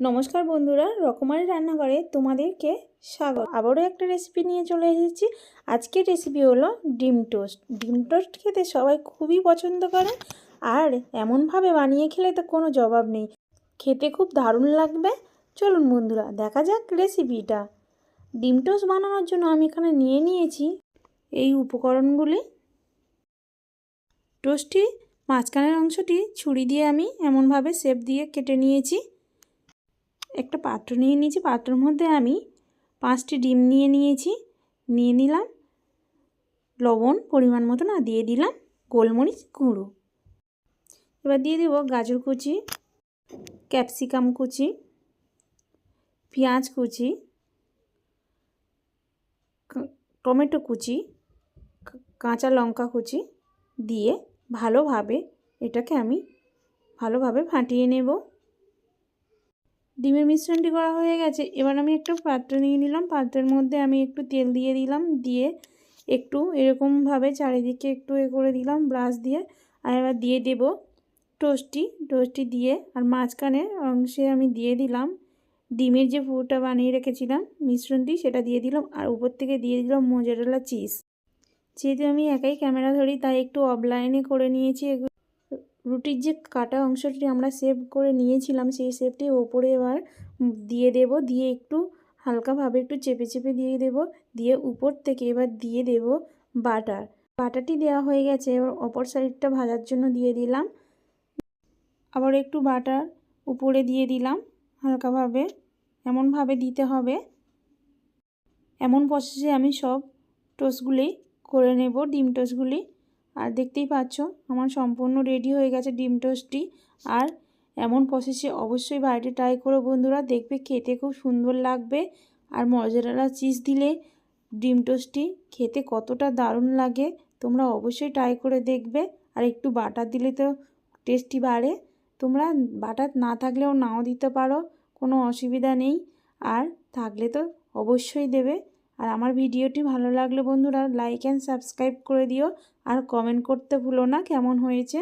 নমস্কার বন্ধুরা, রকমারি রান্নাঘরে তোমাদেরকে স্বাগত। আবারও একটা রেসিপি নিয়ে চলে এসেছি। আজকের রেসিপি হলো ডিম টোস্ট। ডিম টোস্ট খেতে সবাই খুবই পছন্দ করে আর এমনভাবে বানিয়ে খেলে তো কোনো জবাব নেই। খেতে খুব দারুণ লাগবে। চলুন বন্ধুরা, দেখা যাক রেসিপিটা ডিম টোস্ট বানানোর জন্য আমি এখানে নিয়ে নিয়েছি এই উপকরণগুলি। টোস্টটি মাঝখানের অংশটি ছুরি দিয়ে আমি এমনভাবে শেপ দিয়ে কেটে নিয়েছি। একটা পাত্র নিয়ে নিয়েছি, পাত্রের মধ্যে আমি পাঁচটি ডিম নিয়ে নিয়েছি, নিয়ে নিলাম, লবণ পরিমাণ মতো না দিয়ে দিলাম, গোলমরিচ গুঁড়ো। এবার দিয়ে দেব গাজর কুচি, ক্যাপসিকাম কুচি, পেঁয়াজ কুচি টমেটো কুচি কাঁচা লঙ্কা কুচি দিয়ে ভালোভাবে এটাকে আমি ভালোভাবে ফাটিয়ে নেব। ডিমের মিশ্রণটি করা হয়ে গেছে। এবার আমি একটা পাত্র নিয়ে নিলাম। পাত্রের মধ্যে আমি একটু তেল দিয়ে দিলাম। দিয়ে একটু এরকমভাবে চারিদিকে একটু এ করে দিলাম, ব্রাশ দিয়ে। আর এবার দিয়ে দেব টোস্টটি টোস্টটি দিয়ে আর মাঝখানে অংশে আমি দিয়ে দিলাম ডিমের যে পুরোটা বানিয়ে রেখেছিলাম, মিশ্রণটি, সেটা দিয়ে দিলাম। আর উপর থেকে দিয়ে দিলাম মোজারেলা চিজ। যেহেতু আমি একাই ক্যামেরা ধরি, তাই একটু অফলাইনে করে নিয়েছি রুটির যে কাটা অংশটি আমরা সেভ করে নিয়েছিলাম, সেই সেভটি ওপরে এবার দিয়ে দেব, দিয়ে একটু হালকাভাবে একটু চেপে চেপে দিয়ে দেব, দিয়ে উপর থেকে এবার দিয়ে দেব বাটার। বাটারটি দেওয়া হয়ে গেছে, এবার অপর সাইডটা ভাজার জন্য দিয়ে দিলাম। আবার একটু বাটার উপরে দিয়ে দিলাম, হালকাভাবে। এমনভাবে দিতে হবে। এমন প্রসেসে আমি সব টোস্টগুলি করে নেব, ডিম টোস্টগুলি আর দেখতেই পাচ্ছ, আমার সম্পূর্ণ রেডি হয়ে গেছে ডিম টোস্টটি। আর এমন প্রসেসে অবশ্যই বাড়িতে ট্রাই করো বন্ধুরা, দেখবে খেতে খুব সুন্দর লাগবে। আর মজারালা চিজ দিলে ডিম টোস্টটি খেতে কতটা দারুণ লাগে, তোমরা অবশ্যই ট্রাই করে দেখবে। আর একটু বাটার দিলে তো টেস্টি বাড়ে। তোমরা বাটার না থাকলেও নাও দিতে পারো, কোনো অসুবিধা নেই। আর থাকলে তো অবশ্যই দেবে। আর আমার ভিডিওটি ভালো লাগলে বন্ধুরা লাইক অ্যান্ড সাবস্ক্রাইব করে দিও আর কমেন্ট করতে ভুলো না কেমন হয়েছে।